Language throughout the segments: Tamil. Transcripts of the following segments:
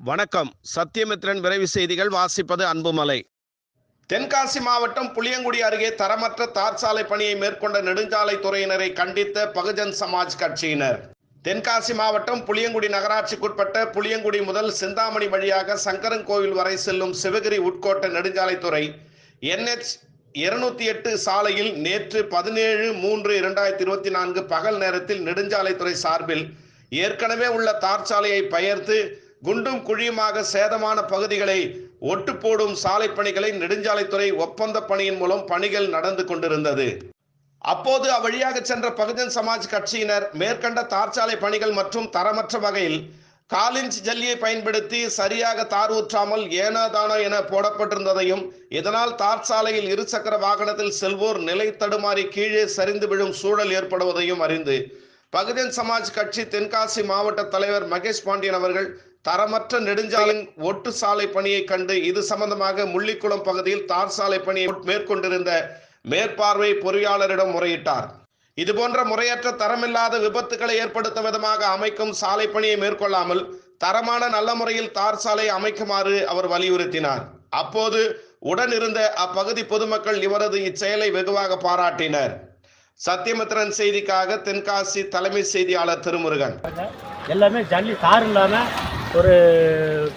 வணக்கம். சத்தியமித்ரன் விரைவு செய்திகள். வாசிப்பது அன்புமலை. தென்காசி மாவட்டம் புளியங்குடி அருகே தரமற்ற தார் சாலை பணியை மேற்கொண்ட நெடுஞ்சாலை துறையினரை கண்டித்த பகுஜன் சமாஜ் கட்சியினர். தென்காசி மாவட்டம் புளியங்குடி நகராட்சிக்குட்பட்ட புளியங்குடி முதல் சிந்தாமணி வழியாக சங்கரன்கோவில் வரை செல்லும் சிவகிரி உட்கோட்ட நெடுஞ்சாலைத்துறை என்ஹெச் இருநூத்தி எட்டு சாலையில் நேற்று பதினேழு மூன்று இரண்டாயிரத்தி இருபத்தி நான்கு பகல் நேரத்தில் நெடுஞ்சாலைத்துறை சார்பில் ஏற்கனவே உள்ள தார் சாலையை பெயர்த்து குண்டும் குழியுமாக சேதமான பகுதிகளை ஒட்டு போடும் சாலை பணிகளை நெடுஞ்சாலைத்துறை ஒப்பந்த பணியின் மூலம் பணிகள் நடந்து கொண்டிருந்தது. அப்போது அவ்வழியாக சென்ற பகுஜன் சமாஜ் கட்சியினர் மேற்கண்ட தார்ச்சாலை பணிகள் மற்றும் தரமற்ற வகையில் காலிஞ்ச் ஜல்லியை பயன்படுத்தி சரியாக தார் ஊற்றாமல் ஏனோதானோ என போடப்பட்டிருந்ததையும் இதனால் தார் சாலையில் இருசக்கர வாகனத்தில் செல்வோர் நிலை தடுமாறி கீழே சரிந்து விழும் சூழல் ஏற்படுவதையும் அறிந்து பகுஜன் சமாஜ் கட்சி தென்காசி மாவட்ட தலைவர் மகேஷ் பாண்டியன் அவர்கள் தரமற்ற நெடுஞ்சாலையின் ஒட்டு சாலை பணியை கண்டு இது சம்பந்தமாக முள்ளிக்குளம் பகுதியில் தார் சாலை பணியை மேற்கொண்டிருந்த மேற்பார்வை பொறியாளரிடம் முறையிட்டார். இதுபோன்ற முறையற்ற தரமில்லாத விபத்துகளை ஏற்படுத்தும் விதமாக அமைக்கும் சாலை பணியை மேற்கொள்ளாமல் தரமான நல்ல முறையில் தார் சாலை அமைக்குமாறு அவர் வலியுறுத்தினார். அப்போது உடனிருந்த அப்பகுதி பொதுமக்கள் இவரது இச்செயலை வெகுவாக பாராட்டினர். சத்தியமித்ரன் செய்திக்காக தென்காசி தலைமை செய்தியாளர் திருமுருகன். எல்லாமே ஜல்லி தார் இல்லாமல் ஒரு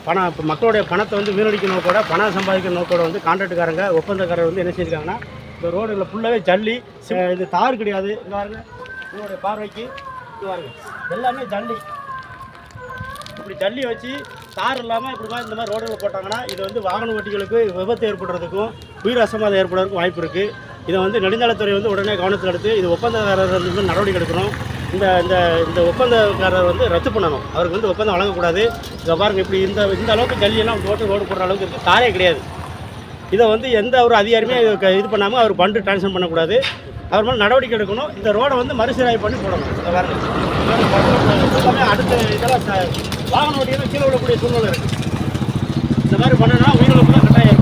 பணம் மக்களுடைய பணத்தை வந்து வீணடிக்க நோக்கோட பணம் சம்பாதிக்க நோக்கோட வந்து கான்ட்ராக்டுக்காரங்க ஒப்பந்தக்காரர் வந்து என்ன செஞ்சுருக்காங்கன்னா இந்த ரோடுல ஃபுல்லாகவே ஜல்லி இது தார் கிடையாது. இங்க பாருங்க உங்களுடைய பார்வைக்கு இது பாருங்க எல்லாமே ஜல்லி. இப்படி ஜல்லி வச்சு தார் இல்லாமல் இப்படி மாதிரி இந்த மாதிரி ரோடுகளை போட்டாங்கன்னா இது வந்து வாகன ஓட்டிகளுக்கு விபத்து ஏற்படுறதுக்கும் உயிர் அசம்பாதம் ஏற்படுறதுக்கும் வாய்ப்பு இருக்குது இதை வந்து நெடுஞ்சாலைத்துறை வந்து உடனே கவனத்தில் எடுத்து இது ஒப்பந்தக்காரர் வந்து நடவடிக்கை எடுக்கணும். இந்த இந்த இந்த ஒப்பந்தக்காரர் வந்து ரத்து பண்ணணும். அவருக்கு வந்து ஒப்பந்தம் வழங்கக்கூடாது. இதை பாருங்க இப்படி இந்த இந்த அளவுக்கு கல்லியெல்லாம் போட்டு ரோடு போடுற அளவுக்கு இருக்குது தாரே கிடையாது. இதை வந்து எந்த ஒரு அதிகாரியுமே இது க- இது பண்ணாமல் அவர் பண்டு டிரான்ஸ்ஃபர் பண்ணக்கூடாது. அவர் மேலே நடவடிக்கை எடுக்கணும். இந்த ரோடை வந்து மறுசீராய் பண்ணி போடணும். இதை அடுத்த இதெல்லாம் வாகன ஓட்டிகள் கீழே விடக்கூடிய சூழ்நிலை இருக்குது இந்த மாதிரி பண்ணனா உயிரிழப்பு